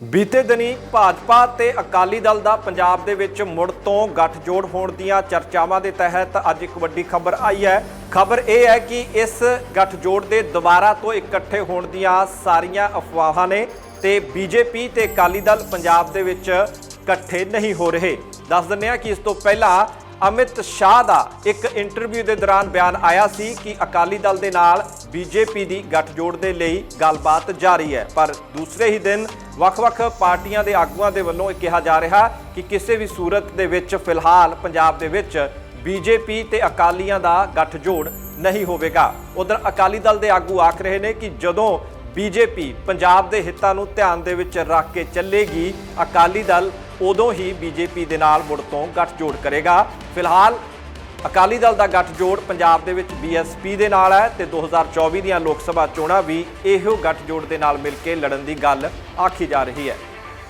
ਬੀਤੇ ਦਿਨੀ ਭਾਜਪਾ ਤੇ ਅਕਾਲੀ ਦਲ ਦਾ ਪੰਜਾਬ ਦੇ ਵਿੱਚ ਮੁੜ ਤੋਂ ਗੱਠਜੋੜ ਹੋਣ ਦੀਆਂ ਚਰਚਾਵਾਂ ਦੇ ਤਹਿਤ ਅੱਜ ਇੱਕ ਵੱਡੀ ਖਬਰ ਆਈ ਹੈ। ਖਬਰ ਇਹ ਹੈ ਕਿ ਇਸ ਗੱਠਜੋੜ ਦੇ ਦੁਬਾਰਾ ਤੋਂ ਇਕੱਠੇ ਹੋਣ ਦੀਆਂ ਸਾਰੀਆਂ ਅਫਵਾਹਾਂ ਨੇ ਤੇ ਬੀਜੇਪੀ ਤੇ ਅਕਾਲੀ ਦਲ ਪੰਜਾਬ ਦੇ ਵਿੱਚ ਇਕੱਠੇ ਨਹੀਂ ਹੋ ਰਹੇ। ਦੱਸ ਦਿੰਦੇ ਹਾਂ ਕਿ ਇਸ ਤੋਂ ਪਹਿਲਾਂ ਅਮਿਤ ਸ਼ਾਹ ਦਾ ਇੱਕ ਇੰਟਰਵਿਊ ਦੇ ਦੌਰਾਨ ਬਿਆਨ ਆਇਆ ਸੀ ਕਿ ਅਕਾਲੀ ਦਲ ਦੇ ਨਾਲ ਬੀਜੇਪੀ ਦੀ ਗੱਠਜੋੜ ਦੇ ਲਈ ਗੱਲਬਾਤ ਜਾਰੀ ਹੈ। ਪਰ ਦੂਸਰੇ ਹੀ ਦਿਨ ਵੱਖ-ਵੱਖ ਪਾਰਟੀਆਂ ਦੇ ਆਗੂਆਂ ਦੇ ਵੱਲੋਂ ਇਹ ਕਿਹਾ ਜਾ ਰਿਹਾ ਕਿ ਕਿਸੇ ਵੀ ਸੂਰਤ ਦੇ ਵਿੱਚ, ਫਿਲਹਾਲ ਪੰਜਾਬ ਦੇ ਵਿੱਚ ਬੀਜੇਪੀ ਤੇ ਅਕਾਲੀਆਂ ਦਾ ਗੱਠਜੋੜ ਨਹੀਂ ਹੋਵੇਗਾ। ਉਧਰ ਅਕਾਲੀ ਦਲ ਦੇ ਆਗੂ ਆਖ ਰਹੇ ਨੇ ਕਿ ਜਦੋਂ ਬੀਜੇਪੀ ਪੰਜਾਬ ਦੇ ਹਿੱਤਾਂ ਨੂੰ ਧਿਆਨ ਦੇ ਵਿੱਚ ਰੱਖ ਕੇ ਚੱਲੇਗੀ, ਅਕਾਲੀ ਦਲ ਉਦੋਂ ਹੀ ਬੀਜੇਪੀ ਦੇ ਨਾਲ ਮੁੜ ਤੋਂ ਗੱਠਜੋੜ ਕਰੇਗਾ। ਫਿਲਹਾਲ ਅਕਾਲੀ ਦਲ ਦਾ ਗੱਠਜੋੜ ਪੰਜਾਬ ਦੇ ਵਿੱਚ ਬੀਐਸਪੀ ਦੇ ਨਾਲ ਹੈ ਤੇ 2024 ਦੀਆਂ ਲੋਕ ਸਭਾ ਚੋਣਾਂ ਵੀ ਇਹੋ ਗੱਠਜੋੜ ਦੇ ਨਾਲ ਮਿਲ ਕੇ ਲੜਨ ਦੀ ਗੱਲ ਆਖੀ ਜਾ ਰਹੀ ਹੈ।